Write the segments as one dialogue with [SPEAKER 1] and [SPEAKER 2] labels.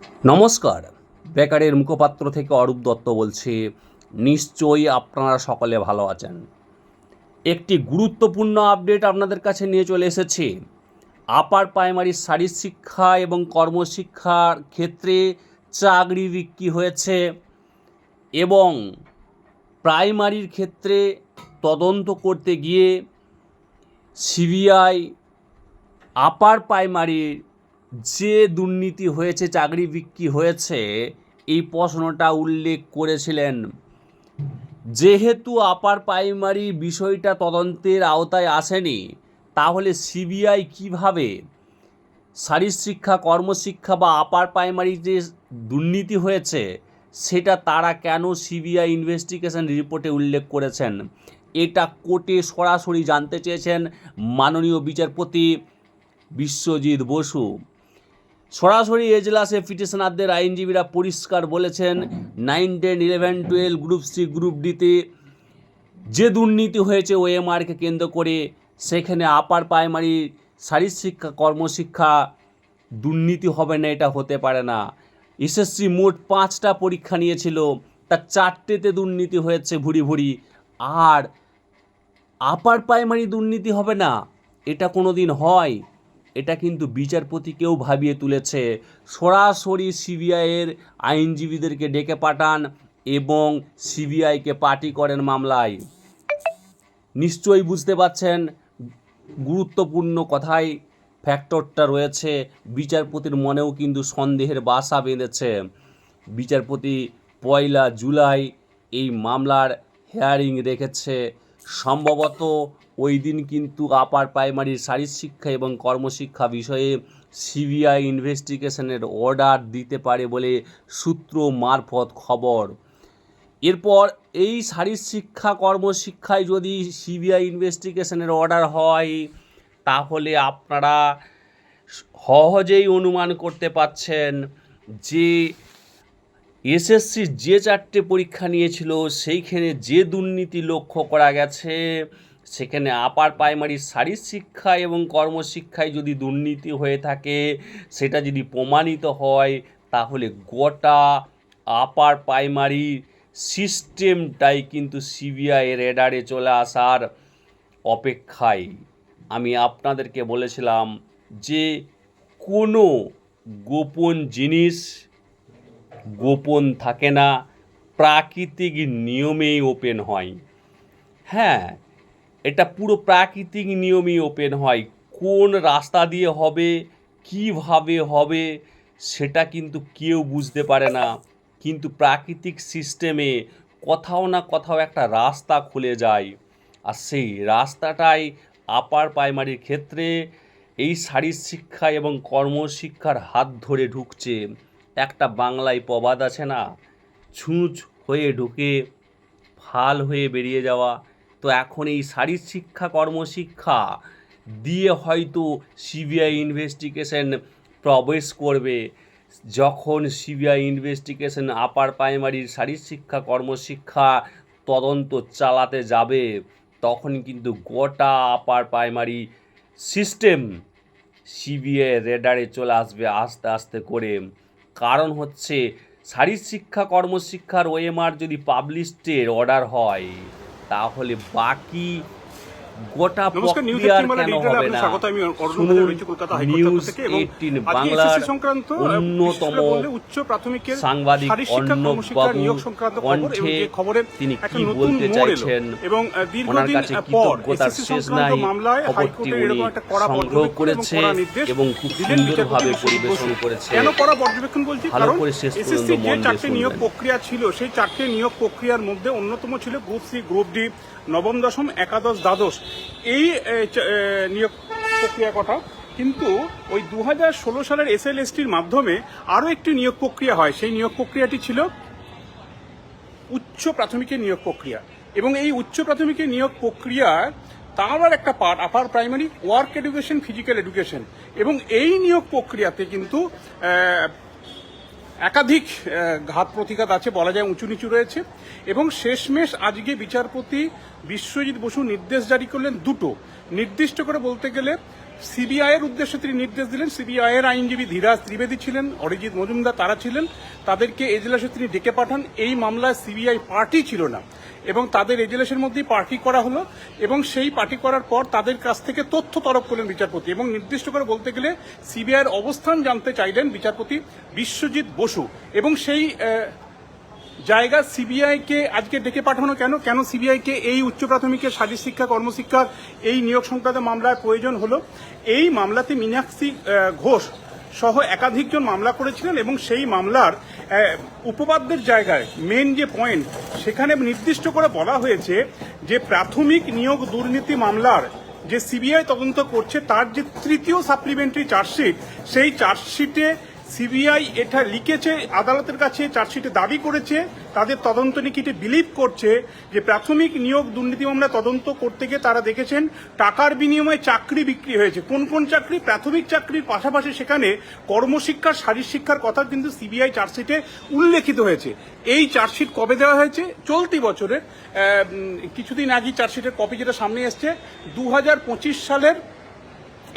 [SPEAKER 1] নমস্কার। বেকারের মুখপাত্র থেকে অরূপ দত্ত বলছি, নিশ্চয়ই আপনারা সকলে ভালো আছেন। একটি গুরুত্বপূর্ণ আপডেট আপনাদের কাছে নিয়ে চলে এসেছি। আপার প্রাইমারি শারীর শিক্ষা এবং কর্মশিক্ষার ক্ষেত্রে চাকরি বিক্রি হয়েছে এবং প্রাইমারির ক্ষেত্রে তদন্ত করতে গিয়ে সিবিআই আপার প্রাইমারির যে দুর্নীতি হয়েছে, চাকরি বিক্রি হয়েছে, এই প্রশ্নটা উল্লেখ করেছিলেন। যেহেতু আপার প্রাইমারি বিষয়টা তদন্তের আওতায় আসেনি, তাহলে সিবিআই কীভাবে শারীর শিক্ষা, কর্মশিক্ষা বা আপার প্রাইমারি যে দুর্নীতি হয়েছে, সেটা তারা কেন সিবিআই ইনভেস্টিগেশন রিপোর্টে উল্লেখ করেছেন? এটা কোর্টে সরাসরি জানতে চেয়েছেন মাননীয় বিচারপতি বিশ্বজিৎ বসু। সরাসরি এজলাসে পিটিশনারদের আইনজীবীরা পরিষ্কার বলেছেন nine ten eleven twelve group C group ডিতে যে দুর্নীতি হয়েছে ওএমআরকে কেন্দ্র করে, সেখানে আপার প্রাইমারি শারীর শিক্ষা, কর্মশিক্ষা দুর্নীতি হবে না, এটা হতে পারে না। এসএসসি মোট পাঁচটা পরীক্ষা নিয়েছিল তার চারটেতে দুর্নীতি হয়েছে ভুরি ভুরি। আর আপার প্রাইমারি দুর্নীতি হবে না, এটা কোনো দিন হয়? এটা কিন্তু বিচারপতিকেও ভাবিয়ে তুলেছে। সরাসরি সিবিআইয়ের আইনজীবীদেরকে ডেকে পাঠান এবং সিবিআইকে পার্টি করেন মামলায়। নিশ্চয়ই বুঝতে পারছেন, গুরুত্বপূর্ণ কথাই ফ্যাক্টরটা রয়েছে। বিচারপতির মনেও কিন্তু সন্দেহের বাসা বেঁধেছে। বিচারপতি পয়লা জুলাই এই মামলার হেয়ারিং রেখেছে। সম্ভবত ওই দিন কিন্তু আপার প্রাইমারির শিক্ষা এবং কর্মশিক্ষা বিষয়ে সিবিআই ইনভেস্টিগেশনের অর্ডার দিতে পারে বলে সূত্র মারফত খবর। এরপর এই শিক্ষা, কর্মশিক্ষায় যদি সিবিআই ইনভেস্টিগেশনের অর্ডার হয়, তাহলে আপনারা সহজেই অনুমান করতে পাচ্ছেন যে এসএসসি যে চারটে পরীক্ষা নিয়েছিল, সেইখানে যে দুর্নীতি লক্ষ্য করা গেছে সেখানে আপার প্রাইমারি শারীর শিক্ষা এবং কর্মশিক্ষায় যদি দুর্নীতি হয়ে থাকে, সেটা যদি প্রমাণিত হয়, তাহলে গোটা আপার প্রাইমারি সিস্টেমটাই কিন্তু সিবিআই রেডারে চলে আসার অপেক্ষায়। আমি আপনাদেরকে বলেছিলাম যে কোনো গোপন জিনিস গোপন থাকে না, প্রাকৃতিক নিয়মেই ওপেন হয়। হ্যাঁ এটা পুরো প্রাকৃতিক নিয়মেই ওপেন হয়। কোন রাস্তা দিয়ে হবে, কীভাবে হবে, সেটা কিন্তু কেউ বুঝতে পারে না। কিন্তু প্রাকৃতিক সিস্টেমে কোথাও না কোথাও একটা রাস্তা খুলে যায়। আর সেই রাস্তাটাই আপার প্রাইমারির ক্ষেত্রে এই শারীর শিক্ষা এবং কর্মশিক্ষার হাত ধরে ঢুকছে। একটা বাংলায় প্রবাদ আছে না, ছুঁচ হয়ে ঢুকে, ফাল হয়ে বেরিয়ে যাওয়া। তো এখন এই শারীর শিক্ষা, কর্মশিক্ষা দিয়ে হয়তো সিবিআই ইনভেস্টিগেশন প্রবেশ করবে। যখন সিবিআই ইনভেস্টিগেশন আপার প্রাইমারির শারীর শিক্ষা, কর্মশিক্ষা তদন্ত চালাতে যাবে, তখন কিন্তু গোটা আপার প্রাইমারি সিস্টেম সিবিআই রেডারে চলে আসবে আস্তে আস্তে করে। কারণ হচ্ছে শারীর শিক্ষা, কর্মশিক্ষার ওএমআর যদি পাবলিশডের অর্ডার হয় তাহলে বাকি গোটা প্রক্রিয়ার কেন হবে না? শুনুন নিউজ এইটিন বাংলার অন্যতম
[SPEAKER 2] উচ্চ প্রাথমিকের
[SPEAKER 1] সাংবাদিক অর্ণব কণ্ঠে তিনি কি বলতে চাইছেন?
[SPEAKER 2] এবং
[SPEAKER 1] ওনার কাছে কৃতজ্ঞতার শেষ নাই খবরটি উনি সংগ্রহ করেছে এবং খুব সুন্দরভাবে পরিবেশন করেছে।
[SPEAKER 2] কেন কড়া পর্যবেক্ষণ বলছি?
[SPEAKER 1] ভালো করে শেষ পর্যন্ত মন
[SPEAKER 2] চারটে নিয়োগ প্রক্রিয়া ছিল সেই চারটে নিয়োগ প্রক্রিয়ার মধ্যে অন্যতম ছিল গ্রুপ সি গ্রুপ ডি নবম দশম একাদশ দ্বাদশ। এই নিয়োগ প্রক্রিয়া কথা। কিন্তু ওই দু হাজার ষোলো সালের এস এল মাধ্যমে আরও একটি নিয়োগ প্রক্রিয়া হয়। সেই নিয়োগ প্রক্রিয়াটি ছিল উচ্চ প্রাথমিকের নিয়োগ প্রক্রিয়া। এবং এই উচ্চ প্রাথমিকের নিয়োগ প্রক্রিয়া তার একটা part upper primary work education physical education এবং এই নিয়োগ প্রক্রিয়াতে কিন্তু একাধিক ঘাত প্রতিঘাত আছে, বলা যায় উঁচু নিচু রয়েছে। এবং শেষমেশ আজকে বিচারপতি বিশ্বজিৎ বসু নির্দেশ জারি করলেন দুটো। নির্দিষ্ট করে বলতে গেলে সিবিআই এর উদ্দেশ্যে তিনি নির্দেশ দিলেন। সিবিআই এর আইনজীবী ধীরাজ ত্রিবেদী ছিলেন, অরিজিৎ মজুমদার তারা ছিলেন। তাদেরকে এজলাসে তিনি ডেকে পাঠান। এই মামলায় সিবিআই পার্টি ছিল না। এবং তাদের এজলাসের মধ্যেই পার্টি করা হলো এবং সেই পার্টি করার পর তাদের কাছ থেকে তথ্য তরফ করলেন বিচারপতি এবং নির্দিষ্ট করে বলতে গেলে সিবিআইয়ের অবস্থান জানতে চাইলেন বিচারপতি বিশ্বজিৎ বসু এবং সেই জায়গা সিবিআই কে আজকে ডেকে পাঠানো কেন? কেন সিবিআই কে এই উচ্চ প্রাথমিকের শারীর শিক্ষা, কর্মশিক্ষার এই নিয়োগ সংক্রান্ত মামলার প্রয়োজন হলো? এই মামলাতে মীনাক্ষী ঘোষ সহ একাধিকজন মামলা করেছিলেন এবং সেই মামলার উপপাদ্যের জায়গায় মেন যে পয়েন্ট সেখানে নির্দিষ্ট করে বলা হয়েছে যে প্রাথমিক নিয়োগ দুর্নীতি মামলার যে সিবিআই তদন্ত করছে, তার যে তৃতীয় সাপ্লিমেন্টারি চার্জশিট সেই চার্জশিটে সিবিআই এটা লিখেছে, আদালতের কাছে চার্জশিটে দাবি করেছে, তাদের তদন্ত নিকিটে বিলিভ করছে যে প্রাথমিক নিয়োগ দুর্নীতি মামলা তদন্ত করতে গিয়ে তারা দেখেছেন টাকার বিনিময়ে চাকরি বিক্রি হয়েছে। কোন কোন চাকরি? প্রাথমিক চাকরির পাশাপাশি সেখানে কর্মশিক্ষার শারীর শিক্ষার কথা কিন্তু সিবিআই চার্জশিটে উল্লেখিত হয়েছে। এই চার্জশিট কবে দেওয়া হয়েছে? চলতি বছরের কিছুদিন আগে চার্জশিটের কপি যেটা সামনে এসছে দু হাজার পঁচিশ সালের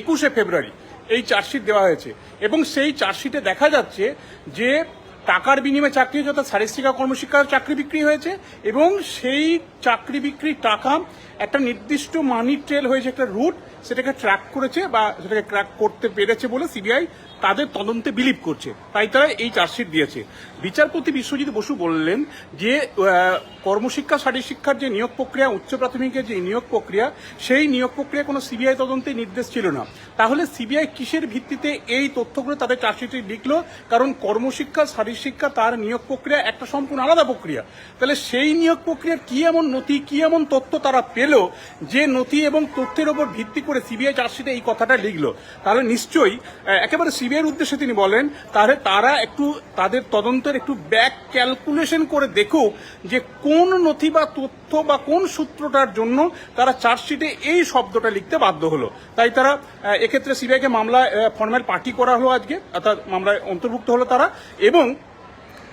[SPEAKER 2] একুশে ফেব্রুয়ারি। এই চার্জশিট দেওয়া হয়েছে। এবং সেই চার্জশিটে দেখা যাচ্ছে যে টাকার বিনিময়ে চাকরি হয়েছে অর্থাৎ শারীরিক কর্মশিক্ষার চাকরি বিক্রি হয়েছে এবং সেই চাকরি বিক্রির টাকা একটা নির্দিষ্ট মানি ট্রেল হয়েছে একটা রুট সেটাকে ট্র্যাক করেছে বা সেটাকে ট্র্যাক করতে পেরেছে বলে সিবিআই তাদের তদন্তে বিলিভ করছে। তাই তারা এই চার্জশিট দিয়েছে। বিচারপতি বিশ্বজিৎ বসু বললেন যে কর্মশিক্ষা শারীর শিক্ষার যে নিয়োগ প্রক্রিয়া, উচ্চ প্রাথমিকের যে নিয়োগ প্রক্রিয়া, সেই নিয়োগ প্রক্রিয়া কোনো সিবিআই তদন্তে নির্দেশ ছিল না। তাহলে সিবিআই কিসের ভিত্তিতে এই তথ্যগুলো তাদের চার্জশিটে লিখলো? কারণ কর্মশিক্ষা শারীর শিক্ষা তার নিয়োগ প্রক্রিয়া একটা সম্পূর্ণ আলাদা প্রক্রিয়া। তাহলে সেই নিয়োগ প্রক্রিয়ার কি এমন নথি, কি এমন তথ্য তারা পেল যে নথি এবং তথ্যের উপর ভিত্তি করে সিবিআই চার্জশিটে এই কথাটা লিখলো? তাহলে নিশ্চয়ই একেবারে সিবিআইয়ের উদ্দেশ্যে তিনি বলেন, তাহলে তারা একটু তাদের তদন্তের একটু ব্যাক ক্যালকুলেশন করে দেখো যে কোন নথি বা তথ্য বা কোন সূত্রটার জন্য তারা চার্জশিটে এই শব্দটা লিখতে বাধ্য হলো। তাই তারা এক্ষেত্রে সিবিআইকে মামলায় ফর্মাল পার্টি করা হলো আজকে, অর্থাৎ মামলায় অন্তর্ভুক্ত হলো তারা এবং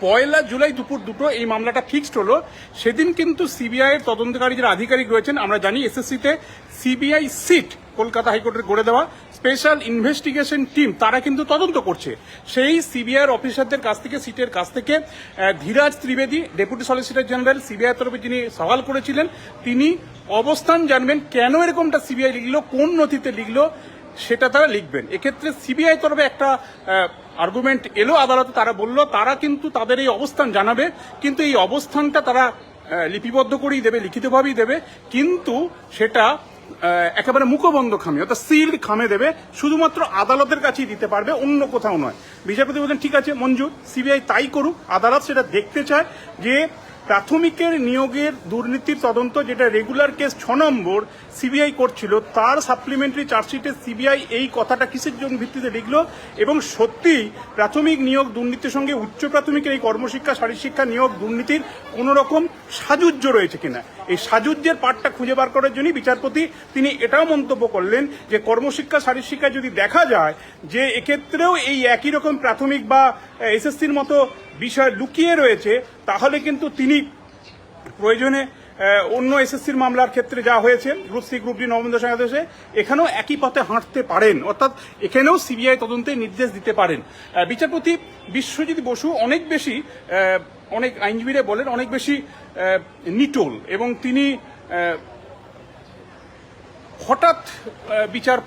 [SPEAKER 2] পয়লা জুলাই দুপুর দুটো এই মামলাটা ফিক্সড হলো। সেদিন কিন্তু সিবিআই এর তদন্তকারী যারা আধিকারিক রয়েছেন, আমরা জানি এসএসসিতে সিবিআই সিট কলকাতা হাইকোর্টের গড়ে দেওয়া। স্পেশাল ইনভেস্টিগেশন টিম, তারা কিন্তু তদন্ত করছে। সেই সিবিআই অফিসারদের কাছ থেকে, সিটের কাছ থেকে Dhiraj Trivedi, deputy solicitor general CBI তরফে যিনি সওয়াল করেছিলেন, তিনি অবস্থান জানবেন কেন এরকমটা সিবিআই লিখলো, কোন নথিতে লিখলো, সেটা তারা লিখবেন। এক্ষেত্রে সিবিআই তরফে একটা আর্গুমেন্ট এলো আদালতে, তারা বলল, তারা কিন্তু তাদের এই অবস্থান জানাবে, কিন্তু এই অবস্থানটা তারা লিপিবদ্ধ করেই দেবে, লিখিতভাবেই দেবে, কিন্তু সেটা একেবারে মুখবন্ধ খামে, অর্থাৎ সিল্ড খামে দেবে, শুধুমাত্র আদালতের কাছেই দিতে পারবে, অন্য কোথাও নয়। বিচারপতি বলেন ঠিক আছে, মঞ্জুর, সিবিআই তাই করুক, আদালত সেটা দেখতে চায় যে প্রাথমিকের নিয়োগের দুর্নীতির তদন্ত, যেটা রেগুলার কেস ছ নম্বর সিবিআই করছিল, তার সাপ্লিমেন্টারি চার্জশিটে সিবিআই এই কথাটা কিসের জন্য ভিত্তিতে লিখলো? এবং সত্যি প্রাথমিক নিয়োগ দুর্নীতির সঙ্গে উচ্চ প্রাথমিকের এই কর্মশিক্ষা শারীর শিক্ষা নিয়োগ দুর্নীতির কোন রকম সাজুজ্য রয়েছে কিনা। এই সাজুজ্যের পাঠটা খুঁজে বার করার জন্যই বিচারপতি তিনি এটাও মন্তব্য করলেন যে কর্মশিক্ষা শারীর শিক্ষা যদি দেখা যায় যে এক্ষেত্রেও এই একই রকম প্রাথমিক বা এসএসসির মতো বিষয় লুকিয়ে রয়েছে, তাহলে কিন্তু তিনি প্রয়োজনে অন্য এসএসসির মামলার ক্ষেত্রে যা হয়েছে গ্রুপ সি গ্রুপ ডি নবম দশম এখানেও একই পথে হাঁটতে পারেন। অর্থাৎ এখানেও সিবিআই তদন্তে নির্দেশ দিতে পারেন। বিচারপতি বিশ্বজিৎ বসু অনেক বেশি অনেক আইনজীবীরা বলেন, অনেক বেশি নিটোল এবং তিনি হঠাৎ বিচার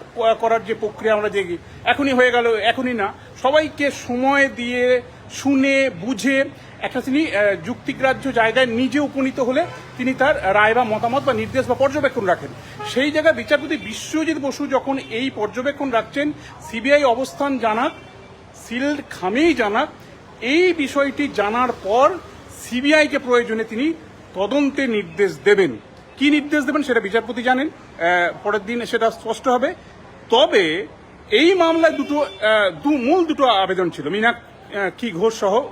[SPEAKER 2] করার যে প্রক্রিয়া আমরা দেখি, এখনই হয়ে গেল, এখনই না। সবাইকে সময় দিয়ে শুনে, বুঝে একটা তিনি যুক্তিগ্রাহ্য জায়গায় নিজে উপনীত হলে তিনি তার রায় বা মতামত বা নির্দেশ বা পর্যবেক্ষণ রাখেন। সেই জায়গায় বিচারপতি বিশ্বজিৎ বসু যখন এই পর্যবেক্ষণ রাখছেন, সিবিআই অবস্থান জানাক, সিল্ড খামেই জানাক, এই বিষয়টি জানার পর সিবিআইকে প্রয়োজনে তিনি তদন্তে নির্দেশ দেবেন। কি নির্দেশ দেবেন সেটা বিচারপতি জানেন। পরের দিন সেটা স্পষ্ট হবে। তবে এই মামলায় দুটো দু- মূল দুটো আবেদন ছিল। মিনা কি ঘোষ সহ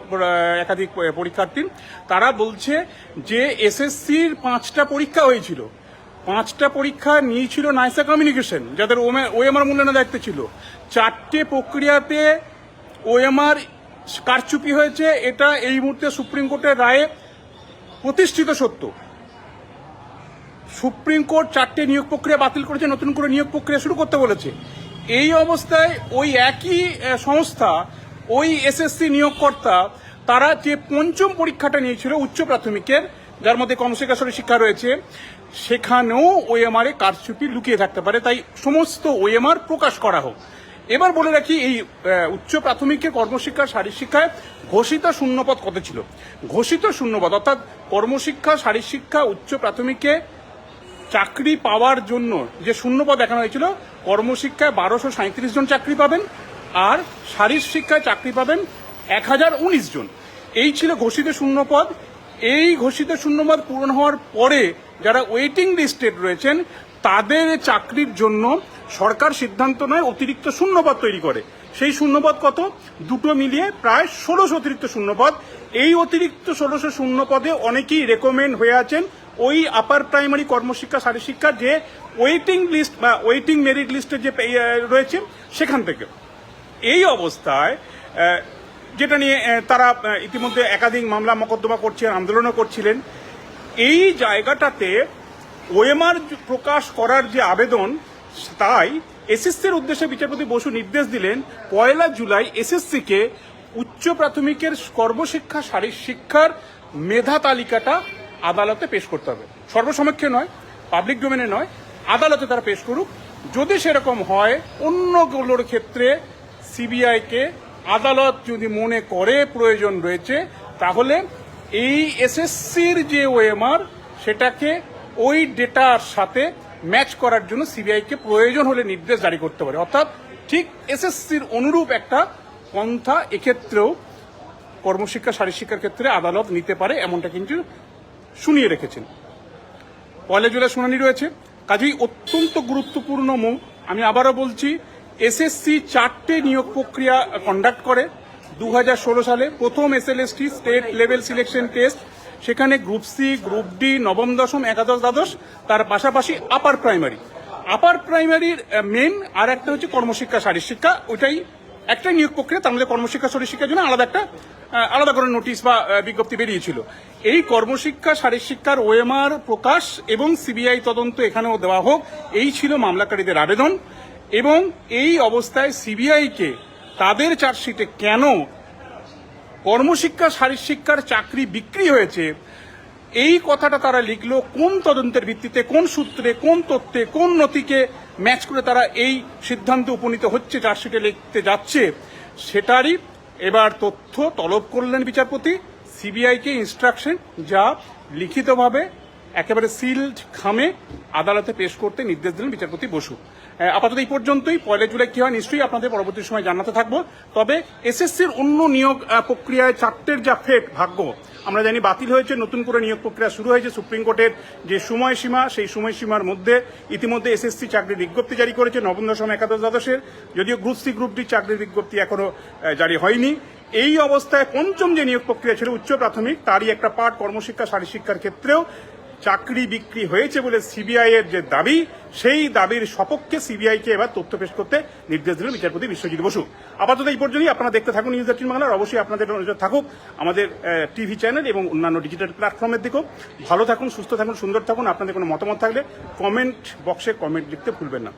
[SPEAKER 2] একাধিক পরীক্ষার্থী তারা বলছে যে এসএসসির পাঁচটা পরীক্ষা হয়েছিল। পাঁচটা পরীক্ষা নিয়েছিল নাইসা কমিউনিকেশন, যাদের ওএমআর মূল্যায়নের দায়িত্ব ছিল। চারটে প্রক্রিয়াতে ওএমআর কারচুপি হয়েছে। এটা এই মুহূর্তে সুপ্রিম কোর্টের রায়ে প্রতিষ্ঠিত সত্য। সুপ্রিম কোর্ট চারটে নিয়োগ প্রক্রিয়া বাতিল করেছে, নতুন করে নিয়োগ প্রক্রিয়া শুরু করতে বলেছে। এই অবস্থায় ওই একই সংস্থা, ওই এসএসসি নিয়োগকর্তা, তারা যে পঞ্চম পরীক্ষাটা নিয়েছিল উচ্চ প্রাথমিকের, যার মধ্যে কর্মশিক্ষাসরী শিক্ষা রয়েছে, সেখানেও ওএমআর এ কারচুপি লুকিয়ে থাকতে পারে। তাই সমস্ত ওএমআর প্রকাশ করা হোক। এবার বলে রাখি, এই উচ্চ প্রাথমিকের কর্মশিক্ষা শারীর শিক্ষায় ঘোষিত শূন্যপদ কত ছিল? ঘোষিত শূন্যপদ, অর্থাৎ কর্মশিক্ষা শারীর শিক্ষা, উচ্চ প্রাথমিকে চাকরি পাওয়ার জন্য যে শূন্যপদ দেখানো হয়েছিল, কর্মশিক্ষায় বারোশো সাঁত্রিশ জন চাকরি পাবেন আর শারীর শিক্ষায় চাকরি পাবেন এক হাজার উনিশ জন। এই ছিল ঘোষিত শূন্যপদ এই ঘোষিত শূন্যপদ পূরণ হওয়ার পরে যারা ওয়েটিং লিস্টেড রয়েছেন, তাদের চাকরির জন্য সরকার সিদ্ধান্ত নয় অতিরিক্ত শূন্যপদ তৈরি করে। সেই শূন্যপদ কত? দুটো মিলিয়ে প্রায় ষোলোশো অতিরিক্ত শূন্যপদ এই অতিরিক্ত ষোলোশো শূন্যপদে অনেকেই রেকমেন্ড হয়ে আছেন ওই আপার প্রাইমারি কর্মশিক্ষা শারীর শিক্ষা যে ওয়েটিং লিস্ট বা ওয়েটিং মেরিট লিস্টে যে রয়েছে সেখান থেকে। এই অবস্থায় যেটা নিয়ে তারা ইতিমধ্যে একাধিক মামলা, মোকদ্দমা করছিলেন আন্দোলনও করছিলেন, এই জায়গাটাতে ওএমআর প্রকাশ করার যে আবেদন, তাই এসএসসির উদ্দেশ্যে বিচারপতি বসু নির্দেশ দিলেন, পয়লা জুলাই এসএসসিকে উচ্চ প্রাথমিকের কর্মশিক্ষা শারীর শিক্ষার মেধা তালিকাটা আদালতে পেশ করতে হবে। সর্বসমক্ষে নয় পাবলিক ডোমেনে নয়, আদালতে তারা পেশ করুক। যদি সেরকম হয় অন্যগুলোর ক্ষেত্রে সিবিআইকে আদালত যদি মনে করে প্রয়োজন রয়েছে, তাহলে এই এসএসসির যে ওএমআর সেটাকে ওই ডেটার সাথে ম্যাচ করার জন্য সিবিআইকে প্রয়োজন হলে নির্দেশ জারি করতে পারে। অর্থাৎ ঠিক এসএসসির অনুরূপ একটা পন্থা এক্ষেত্রেও কর্মশিক্ষা শারীর শিক্ষার ক্ষেত্রে আদালত নিতে পারে, এমনটা কিন্তু শুনিয়ে রেখেছেন। পয়লা জুলাই শুনানি রয়েছে। কাজেই অত্যন্ত গুরুত্বপূর্ণ আমি আবারও বলছি এসএসসি চারটে নিয়োগ প্রক্রিয়া কন্ডাক্ট করে। দু হাজার ষোলো সালে প্রথম SLST state level selection test সেখানে গ্রুপ সি গ্রুপ ডি নবম, দশম, একাদশ, দ্বাদশ, তার পাশাপাশি আপার প্রাইমারি আপার প্রাইমারির মেন আর একটা হচ্ছে কর্মশিক্ষা শারীর শিক্ষা ওইটাই একটা নিয়োগ প্রক্রিয়া, তার মধ্যে কর্মশিক্ষা শারীর শিক্ষার জন্য আলাদা একটা আলাদা করে নোটিশ বা বিজ্ঞপ্তি বেরিয়েছিল। এই কর্মশিক্ষা শারীর শিক্ষার ওএমআর প্রকাশ এবং সিবিআই তদন্ত এখানেও দেওয়া হোক, এই ছিল মামলাকারীদের আবেদন। এবং এই অবস্থায় সিবিআইকে তাদের চার্জশিটে কেন কর্মশিক্ষা শারীর শিক্ষার চাকরি বিক্রি হয়েছে এই কথাটা তারা লিখলো কোন তদন্তের ভিত্তিতে, কোন সূত্রে, কোন তথ্যে, কোন নথিকে ম্যাচ করে তারা এই সিদ্ধান্তে উপনীত হচ্ছে চার্জশিটে লিখতে যাচ্ছে। সেটারই এবার তথ্য তলব করলেন বিচারপতি। সিবিআইকে ইনস্ট্রাকশন যা লিখিতভাবে একেবারে সিলড খামে আদালতে পেশ করতে নির্দেশ দিলেন বিচারপতি বসু। আপাতত এই পর্যন্তই। পয়লা জুলাই কি হয় নিশ্চয়ই আপনাদের পরবর্তী সময় জানাতে থাকব। তবে এসএসসির অন্য নিয়োগ প্রক্রিয়ায় চারটের যা ফেট ভাগ্য, আমরা জানি বাতিল হয়েছে, নতুন করে নিয়োগ প্রক্রিয়া শুরু হয়েছে সুপ্রিম কোর্টের যে সময়সীমা, সেই সময়সীমার মধ্যে ইতিমধ্যে এসএসসি চাকরির বিজ্ঞপ্তি জারি করেছে নবম দশম একাদশ দ্বাদশের। যদিও গ্রুপ সি, গ্রুপ ডি চাকরির বিজ্ঞপ্তি এখনও জারি হয়নি। এই অবস্থায় পঞ্চম যে নিয়োগ প্রক্রিয়া ছিল উচ্চ প্রাথমিক, তারই একটা পাঠ কর্মশিক্ষা শারীর শিক্ষার ক্ষেত্রেও চাকরি বিক্রি হয়েছে বলে সিবিআই এর যে দাবি, সেই দাবির সপক্ষে সিবিআই কে এবার তথ্য পেশ করতে নির্দেশ দিলেন বিচারপতি বিশ্বজিৎ বসু। আপাতত এই পর্যন্তই, আপনারা দেখতে থাকুন নিউজ এইটিন বাংলার অবশ্যই আপনাদের নজর থাকুক। আমাদের টিভি চ্যানেল এবং অন্যান্য ডিজিটাল প্ল্যাটফর্মের দিকেও। ভালো থাকুন, সুস্থ থাকুন, সুন্দর থাকুন, আপনাদের কোনো মতামত থাকলে কমেন্ট বক্সে কমেন্ট লিখতে ভুলবেন না।